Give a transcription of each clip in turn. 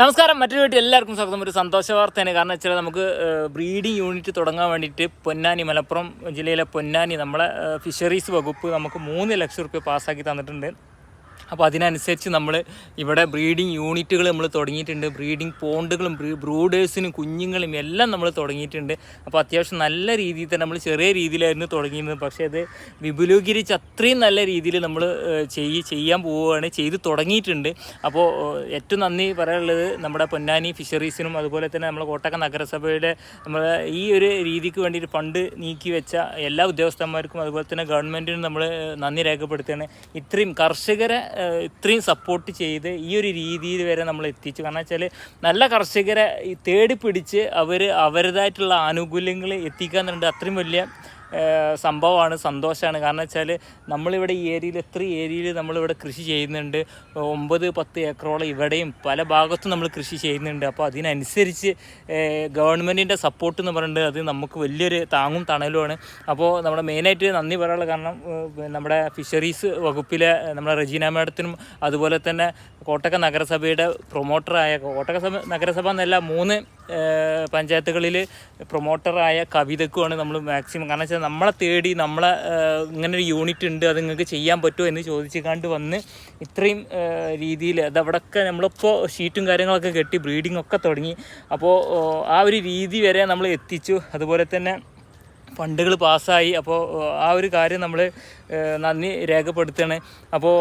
നമസ്കാരം മറ്റൊരു വീട്ടിൽ എല്ലാവർക്കും സ്വാഗതം. ഒരു സന്തോഷ വാർത്തയാണ്. കാരണം വെച്ചാൽ നമുക്ക് ബ്രീഡിംഗ് യൂണിറ്റ് തുടങ്ങാൻ വേണ്ടിയിട്ട് പൊന്നാനി മലപ്പുറം ജില്ലയിലെ പൊന്നാനി നമ്മളെ ഫിഷറീസ് വകുപ്പ് നമുക്ക് മൂന്ന് ലക്ഷം റുപ്യ പാസ്സാക്കി തന്നിട്ടുണ്ട്. അപ്പോൾ അതിനനുസരിച്ച് നമ്മൾ ഇവിടെ ബ്രീഡിംഗ് യൂണിറ്റുകൾ നമ്മൾ തുടങ്ങിയിട്ടുണ്ട്. ബ്രീഡിംഗ് പോണ്ടുകളും ബ്രൂഡേഴ്സിനും കുഞ്ഞുങ്ങളും എല്ലാം നമ്മൾ തുടങ്ങിയിട്ടുണ്ട്. അപ്പോൾ അത്യാവശ്യം നല്ല രീതിയിൽ തന്നെ നമ്മൾ ചെറിയ രീതിയിലായിരുന്നു തുടങ്ങിയിരുന്നത്. പക്ഷേ അത് വിപുലീകരിച്ച് അത്രയും നല്ല രീതിയിൽ നമ്മൾ ചെയ്യ് ചെയ്യാൻ പോവുകയാണ് ചെയ്ത് തുടങ്ങിയിട്ടുണ്ട്. അപ്പോൾ ഏറ്റവും നന്ദി പറയാനുള്ളത് നമ്മുടെ പൊന്നാനി ഫിഷറീസിനും അതുപോലെ തന്നെ നമ്മുടെ കോട്ടക്ക നഗരസഭയുടെ നമ്മൾ ഈ ഒരു രീതിക്ക് വേണ്ടിയിട്ട് ഫണ്ട് നീക്കി വെച്ച എല്ലാ ഉദ്യോഗസ്ഥന്മാർക്കും അതുപോലെ തന്നെ ഗവൺമെന്റിനും നമ്മൾ നന്ദി രേഖപ്പെടുത്തുകയാണ്. ഇത്രയും കർഷകരെ ഇത്രയും സപ്പോർട്ട് ചെയ്ത് ഈ ഒരു രീതിയിൽ വരെ നമ്മൾ എത്തിച്ചു. കാരണം വെച്ചാൽ നല്ല കർഷകരെ തേടി പിടിച്ച് അവർ അവരുടേതായിട്ടുള്ള ആനുകൂല്യങ്ങൾ എത്തിക്കുക എന്നുണ്ട് അത്രയും വലിയ സംഭവമാണ് സന്തോഷമാണ്. കാരണം വെച്ചാൽ നമ്മളിവിടെ ഈ ഏരിയയിൽ എത്ര ഏരിയയിൽ നമ്മളിവിടെ കൃഷി ചെയ്യുന്നുണ്ട്? ഒമ്പത് പത്ത് ഏക്കറോളം ഇവിടെയും പല ഭാഗത്തും നമ്മൾ കൃഷി ചെയ്യുന്നുണ്ട്. അപ്പോൾ അതിനനുസരിച്ച് ഗവൺമെന്റിന്റെ സപ്പോർട്ട് എന്ന് പറയുന്നത് അത് നമുക്ക് വലിയൊരു താങ്ങും തണലുമാണ്. അപ്പോൾ നമ്മുടെ മെയിനായിട്ട് നന്ദി പറയാനുള്ള കാരണം നമ്മുടെ ഫിഷറീസ് വകുപ്പിലെ നമ്മുടെ റെജീന മാഡത്തിനും അതുപോലെ തന്നെ കോട്ടക്ക നഗരസഭയുടെ പ്രൊമോട്ടറായ കോട്ടക്ക സഭ നഗരസഭ എന്നല്ല മൂന്ന് പഞ്ചായത്തുകളിൽ പ്രൊമോട്ടറായ കവിതക്കുമാണ് നമ്മൾ മാക്സിമം കാരണം വെച്ചാൽ നമ്മളെ തേടി നമ്മളെ ഇങ്ങനൊരു യൂണിറ്റ് ഉണ്ട് അത് നിങ്ങൾക്ക് ചെയ്യാൻ പറ്റുമോ എന്ന് ചോദിച്ചു കണ്ട് വന്ന് ഇത്രയും രീതിയിൽ അതവിടെയൊക്കെ നമ്മളിപ്പോൾ ഷീറ്റും കാര്യങ്ങളൊക്കെ കെട്ടി ബ്രീഡിംഗ് ഒക്കെ തുടങ്ങി. അപ്പോൾ ആ ഒരു രീതി വരെ നമ്മൾ എത്തിച്ചു. അതുപോലെ തന്നെ ഫണ്ടുകൾ പാസ്സായി അപ്പോൾ ആ ഒരു കാര്യം നമ്മൾ നന്ദി രേഖപ്പെടുത്തുകയാണ്. അപ്പോൾ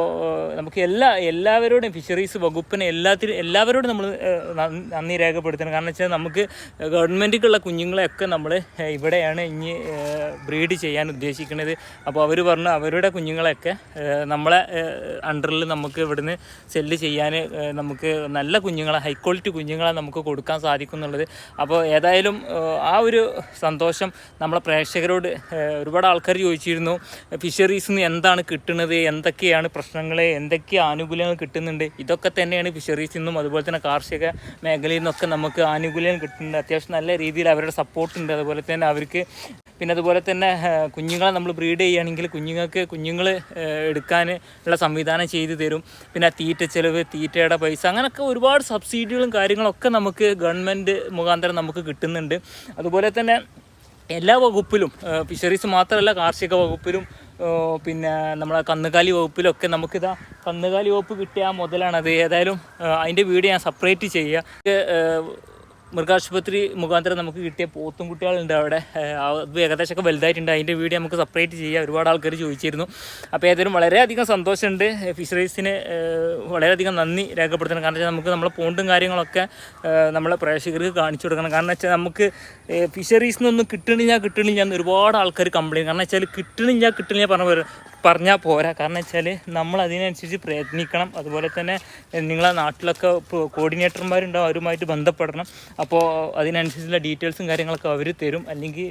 നമുക്ക് എല്ലാ എല്ലാവരോടും ഫിഷറീസ് വകുപ്പിനെ എല്ലാത്തിനും എല്ലാവരോടും നമ്മൾ നന്ദി രേഖപ്പെടുത്തണം കാരണം വെച്ചാൽ നമുക്ക് ഗവൺമെന്റിക്കുള്ള കുഞ്ഞുങ്ങളെയൊക്കെ നമ്മൾ ഇവിടെയാണ് ഇനി ബ്രീഡ് ചെയ്യാൻ ഉദ്ദേശിക്കുന്നത് അപ്പോൾ അവർ പറഞ്ഞു അവരുടെ കുഞ്ഞുങ്ങളെയൊക്കെ നമ്മളെ അണ്ടറിൽ നമുക്ക് ഇവിടുന്ന് സെല്ല് ചെയ്യാൻ നമുക്ക് നല്ല കുഞ്ഞുങ്ങളെ ഹൈ ക്വാളിറ്റി കുഞ്ഞുങ്ങളെ നമുക്ക് കൊടുക്കാൻ സാധിക്കും എന്നുള്ളത്. അപ്പോൾ ഏതായാലും ആ ഒരു സന്തോഷം നമ്മളെ പ്രേക്ഷകരോട് ഒരുപാട് ആൾക്കാർ ചോദിച്ചിരുന്നു. ഫിഷറീസിൽ നിന്ന് എന്താണ് കിട്ടുന്നത്? എന്തൊക്കെയാണ് പ്രശ്നങ്ങൾ എന്തൊക്കെ ആനുകൂല്യങ്ങൾ കിട്ടുന്നുണ്ട്? ഇതൊക്കെ തന്നെയാണ് ഫിഷറീസിൽ നിന്നും അതുപോലെ തന്നെ കാർഷിക മേഖലയിൽ നിന്നൊക്കെ നമുക്ക് ആനുകൂല്യങ്ങൾ കിട്ടുന്നുണ്ട്. അത്യാവശ്യം നല്ല രീതിയിൽ അവരുടെ സപ്പോർട്ട് ഉണ്ട് അതുപോലെ തന്നെ അവർക്ക് പിന്നെ അതുപോലെ തന്നെ കുഞ്ഞുങ്ങളെ നമ്മൾ ബ്രീഡ് ചെയ്യുകയാണെങ്കിൽ കുഞ്ഞുങ്ങൾക്ക് കുഞ്ഞുങ്ങൾ എടുക്കാൻ ഉള്ള സംവിധാനം ചെയ്തു തരും. പിന്നെ തീറ്റ ചെലവ് തീറ്റയുടെ പൈസ അങ്ങനെയൊക്കെ ഒരുപാട് സബ്സിഡികളും കാര്യങ്ങളൊക്കെ നമുക്ക് ഗവൺമെന്റ് മുഖാന്തരം നമുക്ക് കിട്ടുന്നുണ്ട്. അതുപോലെ തന്നെ എല്ലാ വകുപ്പിലും ഫിഷറീസ് മാത്രമല്ല കാർഷിക വകുപ്പിലും പിന്നെ നമ്മളെ കന്നുകാലി വകുപ്പിലൊക്കെ നമുക്കിതാ കന്നുകാലി വകുപ്പ് കിട്ടിയ മുതലാണത്. ഏതായാലും അതിന്റെ വീഡിയോ ഞാൻ സെപ്പറേറ്റ് ചെയ്യുക. മൃഗാശുപത്രി മുഖാന്തരം നമുക്ക് കിട്ടിയ പോത്തും കുട്ടികളുണ്ട് അവിടെ. അത് ഏകദേശമൊക്കെ വലുതായിട്ടുണ്ട്. അതിന്റെ വീഡിയോ നമുക്ക് സെപ്പറേറ്റ് ചെയ്യാം. ഒരുപാട് ആൾക്കാർ ചോദിച്ചിരുന്നു. അപ്പോൾ ഏതായാലും വളരെയധികം സന്തോഷമുണ്ട്. ഫിഷറീസിന് വളരെയധികം നന്ദി രേഖപ്പെടുത്തണം. കാരണം വെച്ചാൽ നമുക്ക് നമ്മളെ പോണ്ടും കാര്യങ്ങളൊക്കെ നമ്മളെ പ്രേക്ഷകർക്ക് കാണിച്ചു കൊടുക്കണം. കാരണം വെച്ചാൽ നമുക്ക് ഫിഷറീസിൽ നിന്നൊന്നും കിട്ടണില്ല കിട്ടണില്ല എന്ന് ഒരുപാട് ആൾക്കാർ കംപ്ലയിന്റ് കാരണം വെച്ചാൽ കിട്ടണില്ല കിട്ടണില്ല പറഞ്ഞ പറഞ്ഞാൽ പോരാ. കാരണം വെച്ചാൽ നമ്മൾ അതിനനുസരിച്ച് പ്രയത്നിക്കണം. അതുപോലെ തന്നെ നിങ്ങളെ നാട്ടിലൊക്കെ കോർഡിനേറ്റർമാരുണ്ടാവും അവരുമായിട്ട് ബന്ധപ്പെടണം. അപ്പോൾ അതിനനുസരിച്ചുള്ള ഡീറ്റെയിൽസും കാര്യങ്ങളൊക്കെ അവർ തരും. അല്ലെങ്കിൽ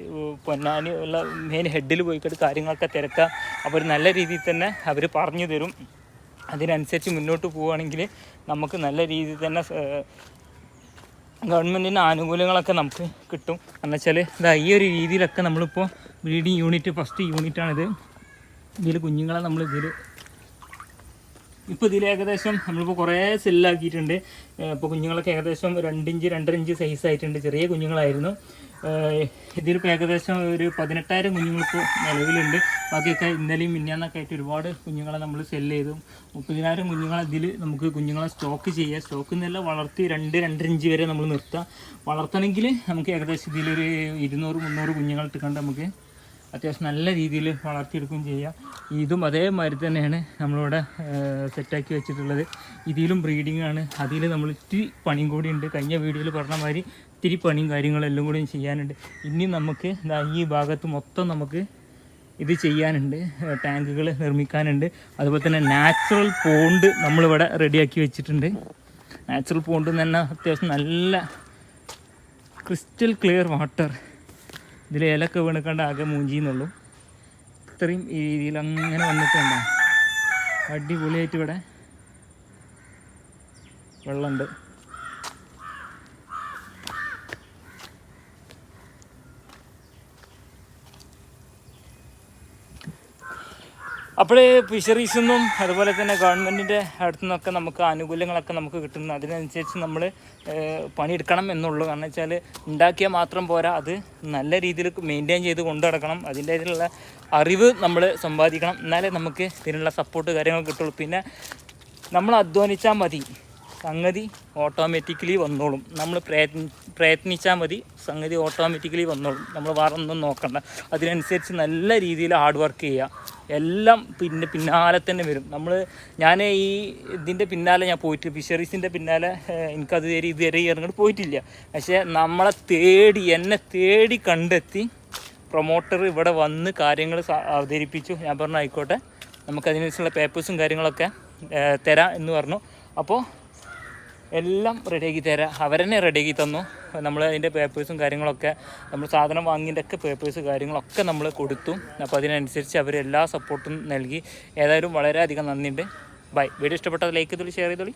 പൊന്നാനി ഉള്ള മെയിൻ ഹെഡിൽ പോയിക്കൊണ്ട് കാര്യങ്ങളൊക്കെ തിരക്കുക. അവർ നല്ല രീതിയിൽ തന്നെ അവർ പറഞ്ഞു തരും. അതിനനുസരിച്ച് മുന്നോട്ട് പോവുകയാണെങ്കിൽ നമുക്ക് നല്ല രീതിയിൽ തന്നെ ഗവൺമെന്റിന്റെ ആനുകൂല്യങ്ങളൊക്കെ നമുക്ക് കിട്ടും. എന്നുവെച്ചാൽ ഇതാ ഈ ഒരു രീതിയിലൊക്കെ നമ്മളിപ്പോൾ ബ്രീഡിങ് യൂണിറ്റ് ഫസ്റ്റ് യൂണിറ്റാണിത് ഇതിൽ കുഞ്ഞുങ്ങളെ നമ്മൾ ഇതിൽ ഇപ്പോൾ ഇതിൽ ഏകദേശം നമ്മളിപ്പോൾ കുറേ സെല്ലാക്കിയിട്ടുണ്ട്. ഇപ്പോൾ കുഞ്ഞുങ്ങളൊക്കെ ഏകദേശം രണ്ടിഞ്ച് രണ്ടര ഇഞ്ച് സൈസ് ആയിട്ടുണ്ട്. ചെറിയ കുഞ്ഞുങ്ങളായിരുന്നു. ഇതിലിപ്പോൾ ഏകദേശം ഒരു പതിനെട്ടായിരം കുഞ്ഞുങ്ങളിപ്പോൾ നിലവിലുണ്ട്. ബാക്കിയൊക്കെ ഇന്നലെയും മിന്നാന്നൊക്കെ ആയിട്ട് ഒരുപാട് കുഞ്ഞുങ്ങളെ നമ്മൾ സെല്ല് ചെയ്തു. മുപ്പതിനായിരം കുഞ്ഞുങ്ങളെ ഇതിൽ നമുക്ക് കുഞ്ഞുങ്ങളെ സ്റ്റോക്ക് ചെയ്യുക സ്റ്റോക്ക് എന്നല്ല വളർത്തി രണ്ട് രണ്ടര ഇഞ്ച് വരെ നമ്മൾ നിർത്താം. വളർത്തണമെങ്കിൽ നമുക്ക് ഏകദേശം ഇതിലൊരു ഇരുന്നൂറ് മുന്നൂറ് കുഞ്ഞുങ്ങൾ ഇട്ടുകൊണ്ട് നമുക്ക് അത്യാവശ്യം നല്ല രീതിയിൽ വളർത്തിയെടുക്കുകയും ചെയ്യാം. ഇതും അതേമാതിരി തന്നെയാണ് നമ്മളിവിടെ സെറ്റാക്കി വെച്ചിട്ടുള്ളത്. ഇതിലും ബ്രീഡിംഗ് ആണ്. അതിൽ നമ്മൾ ഇത്തിരി പണിയും കൂടി ഉണ്ട്. കഴിഞ്ഞ വീഡിയോയിൽ പറഞ്ഞ മാതിരി ഇത്തിരി പണിയും കാര്യങ്ങളെല്ലാം കൂടി ചെയ്യാനുണ്ട്. ഇനി നമുക്ക് ഈ ഭാഗത്ത് മൊത്തം നമുക്ക് ഇത് ചെയ്യാനുണ്ട്. ടാങ്കുകൾ നിർമ്മിക്കാനുണ്ട്. അതുപോലെ തന്നെ നാച്ചുറൽ പോണ്ട് നമ്മളിവിടെ റെഡിയാക്കി വെച്ചിട്ടുണ്ട്. നാച്ചുറൽ പോണ്ട് തന്നെ അത്യാവശ്യം നല്ല ക്രിസ്റ്റൽ ക്ലിയർ വാട്ടർ ഇതിൽ ഇലക്കെ വീണക്കണ്ട ആകെ മൂഞ്ചിന്നുള്ളൂ ഇത്രയും ഈ രീതിയിൽ അങ്ങനെ വന്നിട്ടുണ്ട് അടിപൊളിയായിട്ട് ഇവിടെ വെള്ളമുണ്ട്. അപ്പോൾ ഫിഷറീസിൽ നിന്നും അതുപോലെ തന്നെ ഗവൺമെന്റിന്റെ അടുത്തു നിന്നൊക്കെ നമുക്ക് ആനുകൂല്യങ്ങളൊക്കെ നമുക്ക് കിട്ടുന്നു. അതിനനുസരിച്ച് നമ്മൾ പണിയെടുക്കണം എന്നുള്ളൂ. കാരണം വെച്ചാൽ ഉണ്ടാക്കിയാൽ മാത്രം പോരാ. അത് നല്ല രീതിയിൽ മെയിന്റെയിൻ ചെയ്ത് കൊണ്ടു നടക്കണം. അതിന്റെ ഇതിലുള്ള അറിവ് നമ്മൾ സമ്പാദിക്കണം. എന്നാലേ നമുക്ക് ഇതിനുള്ള സപ്പോർട്ട് കാര്യങ്ങൾ കിട്ടുള്ളൂ. പിന്നെ നമ്മൾ അധ്വാനിച്ചാൽ മതി. സംഗതി ഓട്ടോമാറ്റിക്കലി വന്നോളും. നമ്മൾ പ്രയത്നി പ്രയത്നിച്ചാൽ മതി സംഗതി ഓട്ടോമാറ്റിക്കലി വന്നോളും. നമ്മൾ വേറെ ഒന്നും നോക്കണ്ട. അതിനനുസരിച്ച് നല്ല രീതിയിൽ ഹാർഡ് വർക്ക് ചെയ്യുക എല്ലാം പിന്നെ പിന്നാലെ തന്നെ വരും. നമ്മൾ ഞാൻ ഈ ഇതിന്റെ പിന്നാലെ ഞാൻ പോയിട്ട് ഫിഷറീസിന്റെ പിന്നാലെ എനിക്കത് ഇതുവരെ ഇതുവരെ തരി പോയിട്ടില്ല. പക്ഷേ നമ്മളെ തേടി എന്നെ തേടി കണ്ടെത്തി പ്രൊമോട്ടർ ഇവിടെ വന്ന് കാര്യങ്ങൾ അവതരിപ്പിച്ചു. ഞാൻ പറഞ്ഞു ആയിക്കോട്ടെ നമുക്കതിനനുസരിച്ചുള്ള പേപ്പേഴ്സും കാര്യങ്ങളൊക്കെ തരാം എന്ന് പറഞ്ഞു. അപ്പോൾ എല്ലാം റെഡിയാക്കി തരാം. അവരെന്നെ റെഡിയാക്കി തന്നു. നമ്മൾ അതിന്റെ പേപ്പേഴ്സും കാര്യങ്ങളൊക്കെ നമ്മൾ സാധനം വാങ്ങിയതിന്റെ ഒക്കെ പേപ്പേഴ്സ് കാര്യങ്ങളൊക്കെ നമ്മൾ കൊടുത്തു. അപ്പോൾ അതിനനുസരിച്ച് അവർ എല്ലാ സപ്പോർട്ടും നൽകി. ഏതായാലും വളരെയധികം നന്ദിയുണ്ട്. ബൈ വീഡിയോ ഇഷ്ടപ്പെട്ടത് ലൈക്ക് ചെയ്തോളി ഷെയർ ചെയ്തോളി.